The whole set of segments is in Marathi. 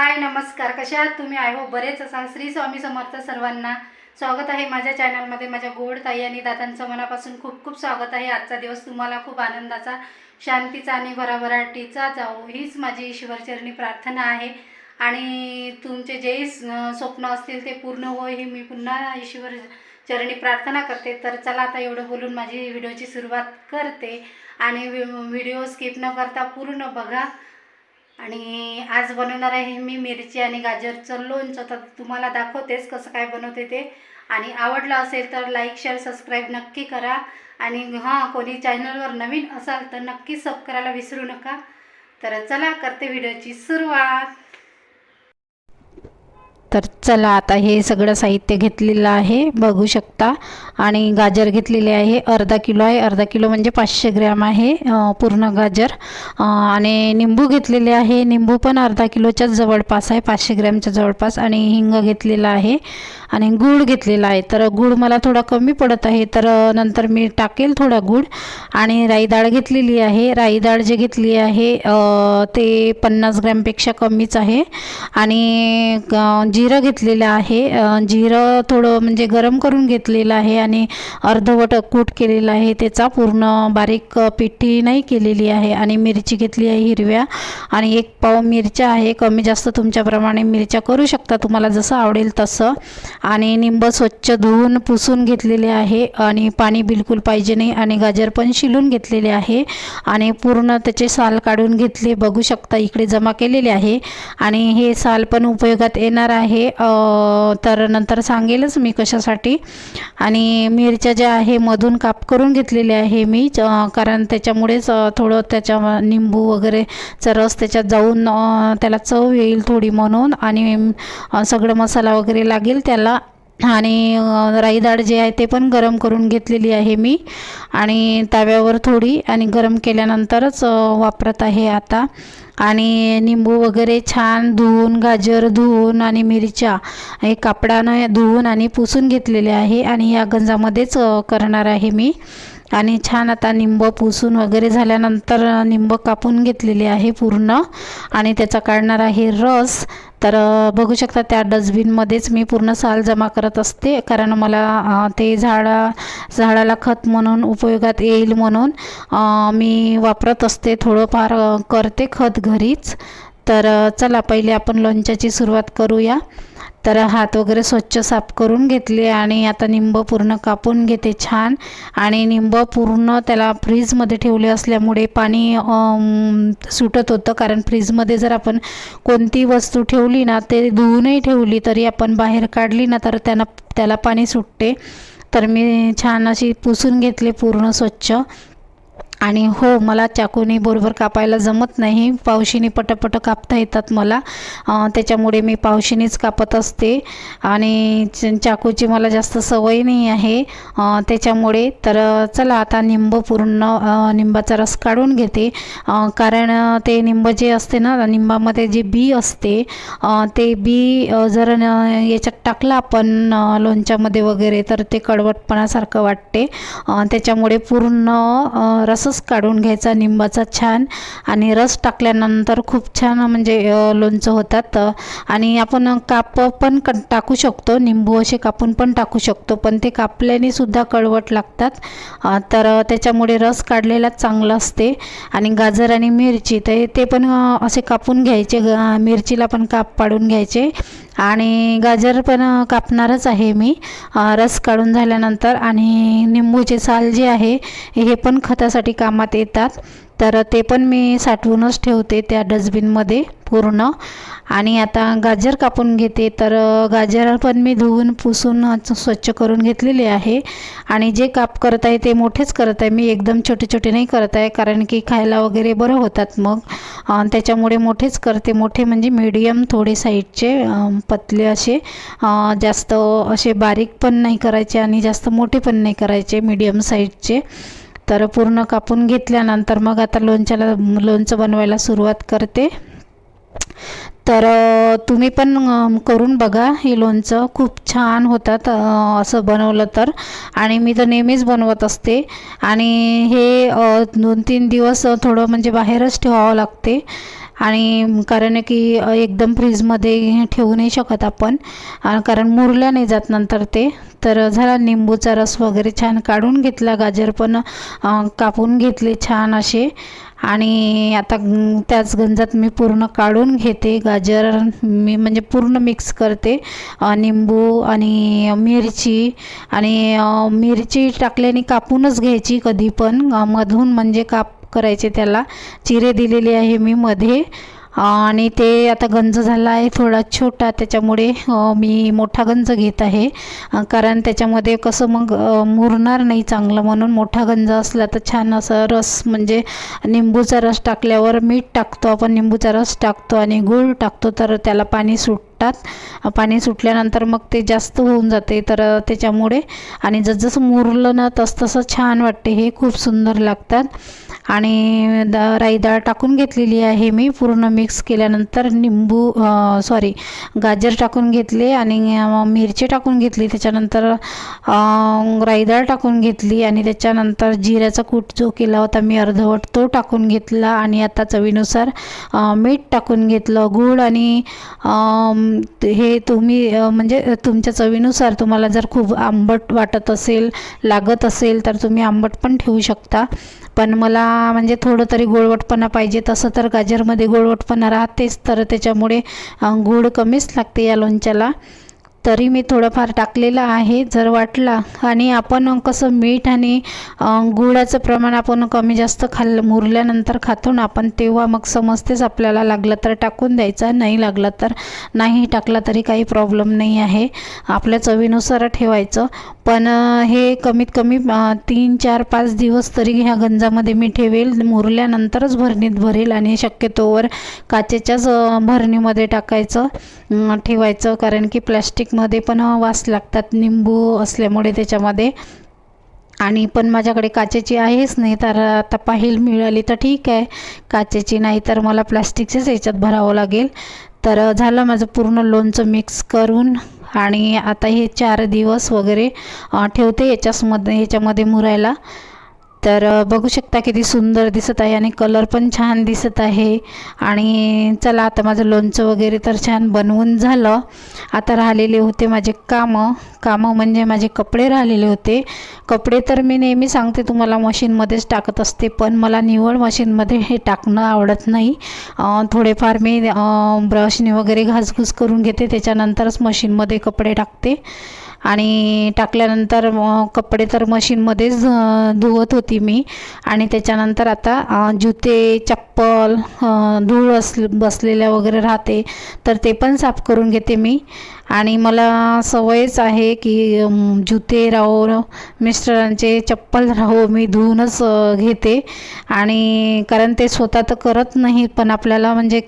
हाय नमस्कार. कशा आहात तुम्ही? आय हो बरेच असाल. श्री स्वामी समर्थ सर्वांना स्वागत आहे माझ्या चॅनलमध्ये. माझ्या गोड ताई आणि दादांचं मनापासून खूप खूप स्वागत आहे. आजचा दिवस तुम्हाला खूप आनंदाचा शांतीचा आणि भराभराटीचा जाऊ हीच माझी ईश्वरचरणी प्रार्थना आहे. आणि तुमचे जे स्वप्न असतील ते पूर्ण हो ही मी पुन्हा ईश्वर चरणी प्रार्थना करते. तर चला आता एवढं बोलून माझी व्हिडिओची सुरुवात करते. आणि व्हिडिओ स्किप न करता पूर्ण बघा. आणि आज बनवणार आहे मी मिरची आणि गाजरचं लोणचं. तर तुम्हाला दाखवतेच कसं काय बनवते ते. आणि आवडलं असेल तर लाईक शेअर सबस्क्राईब नक्की करा. आणि हां कोणी चॅनलवर नवीन असाल तर नक्की सब करायला विसरू नका. तर चला करते व्हिडिओची सुरुवात. तर चला आता हे सगळं साहित्य घेतलेलं आहे बघू शकता. आणि गाजर घेतलेले आहे अर्धा किलो आहे. अर्धा किलो म्हणजे पाचशे ग्रॅम आहे पूर्ण गाजर. आणि निंबू घेतलेले आहे. निंबू पण अर्धा किलोच्याच जवळपास आहे पाचशे ग्रॅमच्या जवळपास. आणि हिंग घेतलेला आहे. आणि गूळ घेतलेला आहे. तर गूळ मला थोडा कमी पडत आहे तर नंतर मी टाकेल थोडा गूळ. आणि राई डाळ घेतलेली आहे. राई डाळ जे घेतली आहे ते पन्नास ग्रॅमपेक्षा कमीच आहे. आणि जी जिरं घेतलेलं आहे. जिरं थोडं म्हणजे गरम करून घेतलेलं आहे आणि अर्धवट कूट केलेलं आहे. त्याचा पूर्ण बारीक पिठी नाही केलेली आहे आणि मिरची घेतली आहे हिरव्या. आणि एक पाव मिरच्या आहे. कमी जास्त तुमच्याप्रमाणे मिरच्या करू शकता. तुम्हाला जसं आवडेल तसं. आणि निंब स्वच्छ धुवून पुसून घेतलेले आहे. आणि पाणी बिलकुल पाहिजे नाही. आणि गाजर पण शिलून घेतलेले आहे. आणि पूर्ण त्याचे साल काढून घेतले. बघू शकता इकडे जमा केलेले आहे. आणि हे साल पण उपयोगात येणार आहे. आहे. तर नंतर सांगेलच मी कशासाठी. आणि मिरच्या ज्या आहे मधून काप करून घेतलेले आहे मी. कारण त्याच्यामुळेच थोडं त्याच्या निंबू वगैरेचा रस त्याच्यात जाऊन त्याला चव येईल थोडी म्हणून. आणि सगळं मसाला वगैरे लागेल त्याला. आणि राई डाळ जे आहे ते पण गरम करून घेतलेली आहे मी. आणि तव्यावर थोडी आणि गरम केल्यानंतरच वापरत आहे आता. आणि निंबू वगैरे छान धुवून गाजर धुवून आणि मिरच्या हे कापडानं धुवून आणि पुसून घेतलेले आहे. आणि या गंजामध्येच करणार आहे मी. आणि छान आता निंब पुसून वगैरे झाल्यानंतर निंब कापून घेतलेले आहे पूर्ण. आणि त्याचा काढणार आहे रस तर बघू शकता त्या डस्टबिनमध्येच मी पूर्ण साल जमा करत असते. कारण मला ते झाडा झाडाला खत म्हणून उपयोगात येईल म्हणून मी वापरत असते. थोडंफार करते खत घरीच. तर चला पहिले आपण लोणच्याची सुरुवात करूया. तर हात वगैरे स्वच्छ साफ करून घेतले आणि आता निंब पूर्ण कापून घेते छान. आणि निंब पूर्ण त्याला फ्रीजमध्ये ठेवले असल्यामुळे पाणी सुटत होतं. कारण फ्रीजमध्ये जर आपण कोणती वस्तू ठेवली ना ते धुवूनही ठेवली तरी आपण बाहेर काढली ना तर त्यांना त्याला पाणी सुटते. तर मी छान अशी पुसून घेतले पूर्ण स्वच्छ. आणि हो मला चाकूने बरोबर कापायला जमत नाही. पावशीने पटपट कापता येतात मला. त्याच्यामुळे मी पावशीनेच कापत असते. आणि च- चाकूची मला जास्त सवय नाही आहे. त्याच्यामुळे तर चला आता निंब पूर्ण निंबाचा रस काढून घेते. कारण ते निंब जे असते ना निंबामध्ये जे बी असते ते बी जर याच्यात टाकलं आपण लोणच्यामध्ये वगैरे तर ते कडवटपणासारखं वाटते. त्याच्यामुळे पूर्ण रस रसच काढून घ्यायचा निंबाचा छान आणि रस टाकल्यानंतर खूप छान म्हणजे लोणचं होतात. आणि आपण काप पण क टाकू शकतो निंबू असे कापून पण टाकू शकतो पण ते कापल्याने सुद्धा कडवट लागतात. तर त्याच्यामुळे रस काढलेला चांगला असते. आणि गाजर आणि मिरची तर ते पण असे कापून घ्यायचे. मिरचीला पण काप पाडून घ्यायचे. आणि गाजर पण कापणारच आहे मी. रस काढून झाल्यानंतर आणि निंबूचे साल जे आहे हे पण खतासाठी कामात येतात. तर ते पण मी साठवूनच ठेवते त्या डस्टबिनमध्ये पूर्ण. आणि आता गाजर कापून घेते. तर गाजर पण मी धुवून पुसून स्वच्छ करून घेतलेले आहे. आणि जे काप करत आहे ते मोठेच करत आहे मी एकदम छोटे छोटे नाही करत आहे कारण की खायला वगैरे बरं होतात मग. त्याच्यामुळे मोठेच करते. मोठे म्हणजे मीडियम थोडे साईडचे पतले असे. जास्त असे बारीक पण नाही करायचे आणि जास्त मोठे पण नाही करायचे. मीडियम साईजचे तर पूर्ण कापून घेतल्यानंतर मग आता लोणच्याला लोणचं बनवायला सुरुवात करते. तर तुम्ही पण करून बघा हे लोणचं. खूप छान होतात असं बनवलं तर. आणि मी तर नेहमीच बनवत असते. आणि हे दोन तीन दिवस थोडं म्हणजे बाहेरच ठेवावं लागते. आणि कारण की एकदम फ्रीजमध्ये ठेवू नाही शकत आपण. कारण मुरल्या नाही जात नंतर ते. तर झाला निंबूचा रस वगैरे छान काढून घेतला गाजर पण कापून घेतले छान असे. आणि आता त्याच गंजात मी पूर्ण काढून घेते गाजर. मी म्हणजे पूर्ण मिक्स करते निंबू आणि मिरची. आणि मिरची टाकल्याने कापूनच घ्यायची कधी पण. मधून म्हणजे काप करायचे त्याला. चिरे दिलेले आहे मी मध्ये. आणि ते आता गंज झाला आहे थोडा छोटा. त्याच्यामुळे मी मोठा गंज घेत आहे. कारण त्याच्यामध्ये कसं मग मुरणार नाही चांगलं. म्हणून मोठा गंज असला तर छान असं रस म्हणजे निंबूचा रस टाकल्यावर मीठ टाकतो. आपण निंबूचा रस टाकतो आणि गूळ टाकतो. तर त्याला पाणी सुट सुटतात पाणी सुटल्यानंतर मग ते जास्त होऊन जाते. तर त्याच्यामुळे आणि जसजसं मुरलं ना तसतसं छान वाटते. हे खूप सुंदर लागतात. आणि द राई डाळ टाकून घेतलेली आहे मी. पूर्ण मिक्स केल्यानंतर निंबू सॉरी गाजर टाकून घेतले आणि मिरची टाकून घेतली. त्याच्यानंतर राई डाळ टाकून घेतली आणि त्याच्यानंतर जिऱ्याचा कूट जो केला होता मी अर्धवट तो टाकून घेतला. आणि आता चवीनुसार मीठ टाकून घेतलं. गूळ आणि हे तुम्ही म्हणजे तुमच्या चवीनुसार तुम्हाला जर खूप आंबट वाटत असेल लागत असेल तर तुम्ही आंबट पण ठेवू शकता. पण मला म्हणजे थोडं तरी गोडवटपणा पाहिजे तसं तर गाजरमध्ये गोडवटपणा राहतेच तर त्याच्यामुळे अ, गूळ कमीच लागते या लोणच्याला. तरी मी थोडंफार टाकलेलं आहे जर वाटला. आणि आपण कसं मीठ आणि गुळाचं प्रमाण आपण कमी जास्त खाल्लं मुरल्यानंतर खातो ना आपण तेव्हा मग समजतेच आपल्याला लागलं तर टाकून द्यायचा. नाही लागलं तर नाही टाकला तरी काही प्रॉब्लेम नाही आहे. आपल्या चवीनुसार ठेवायचं. पण हे कमीत कमी तीन चार पाच दिवस तरी ह्या गंजामध्ये मी ठेवेल. मुरल्यानंतरच भरणीत भरेल आणि शक्यतोवर काचेच्याच भरणीमध्ये टाकायचं ठेवायचं. कारण की प्लॅस्टिकमध्ये पण वास लागतात निंबू असल्यामुळे त्याच्यामध्ये. आणि पण माझ्याकडे काचेची आहेच नाही तर आता पाहिल मिळाली तर ठीक आहे. काचेची नाही तर मला प्लास्टिकच्याच याच्यात भरावं लागेल. तर झालं माझं पूर्ण लोणचं मिक्स करून आणि आता हे चार दिवस वगैरे ठेवते याच्यासमध्ये ह्याच्यामध्ये मुरायला. तर बघू शकता किती सुंदर दिसत आहे आणि कलर पण छान दिसत आहे. आणि चला आता माझं लोणचं वगैरे तर छान बनवून झालं. आता राहिलेले होते माझे कामं. कामं म्हणजे माझे कपडे राहिलेले होते. कपडे तर मी नेहमी सांगते तुम्हाला मशीनमध्येच टाकत असते पण मला निवड मशीनमध्ये हे टाकणं आवडत नाही. थोडेफार मी ब्रशने वगैरे घासघूस करून घेते त्याच्यानंतरच मशीनमध्ये कपडे टाकते. आणि टाकल्यानंतर कपडे तर मशीनमध्येच धुवत होती मी. आणि त्याच्यानंतर आता जुते चप्पल धूळ अस बसलेल्या वगैरे राहते. तर ते पण साफ करून घेते मी. आणि मला सवयच आहे की जुते राहो मिस्टरांचे चप्पल राहो मी धुवूनच घेते. आणि कारण ते स्वतः तर करत नाही पण आपल्याला म्हणजे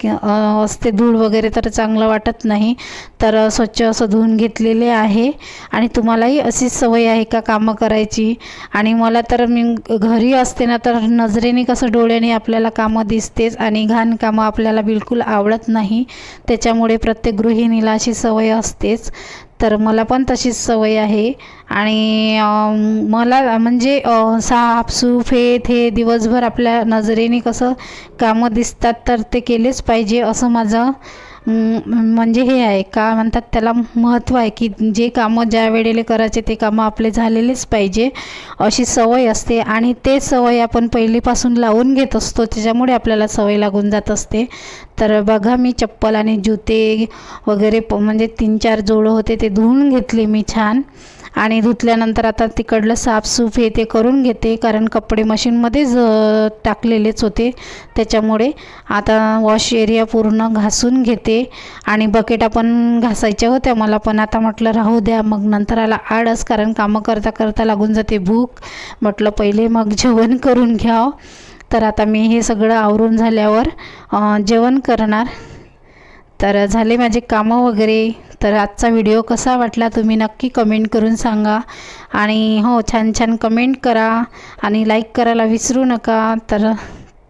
असते धूळ वगैरे तर चांगलं वाटत नाही. तर स्वच्छ असं धुवून घेतलेले आहे. आणि तुम्हालाही अशीच सवय आहे का कामं करायची? आणि मला तर मी घरी असते ना तर नजरेने कसं डोळ्याने आपल्याला कामं दिसतेच आणि घाण कामं आपल्याला बिलकुल आवडत नाही. त्याच्यामुळे प्रत्येक गृहिणीला अशी सवय असते. असतेच. तर मला पण तशीच सवय आहे. आणि मला म्हणजे साप साफसूफ हे ते दिवसभर आपल्या नजरेने कसं कामं दिसतात तर ते केलेच पाहिजे असं माझं म्हणजे हे आहे का म्हणतात त्याला महत्त्व आहे की जे कामं ज्या वेळेला करायचे ते कामं आपले झालेलेच पाहिजे अशी सवय असते. आणि ते सवय आपण पहिलीपासून लावून घेत असतो त्याच्यामुळे आपल्याला सवय लागून जात असते. तर बघा मी चप्पल आणि जुते वगैरे प म्हणजे तीन चार जोडं होते ते धुवून घेतले मी छान. आणि धुतल्यानंतर आता तिकडलं साफसूफ हे ते करून घेते कारण कपडे मशीनमध्येच टाकलेलेच होते. त्याच्यामुळे आता वॉश एरिया पूर्ण घासून घेते आणि बकेटा पण घासायच्या होत्या. मला पण आता म्हटलं राहू द्या मग नंतर आला आळस कारण कामं करता करता लागून जाते भूक. म्हटलं पहिले मग जेवण करून घ्यावं तर आता मी हे सगळं आवरून झाल्यावर जेवण करणार. तर झाले माझे कामं वगैरे. तर आजचा व्हिडिओ कसा वाटला तुम्ही नक्की कमेंट करून सांगा. आणि हो छान छान कमेंट करा आणि लाईक करायला विसरू नका. तर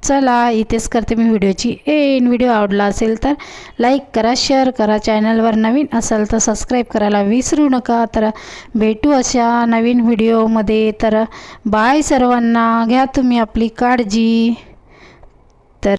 चला इथेच करते मी व्हिडिओची एन व्हिडिओ आवडला असेल तर लाईक करा शेअर करा. चॅनलवर नवीन असाल तर सबस्क्राईब करायला विसरू नका. तर भेटू अशा नवीन व्हिडिओमध्ये तर बाय सर्वांना. घ्या तुम्ही आपली काळजी.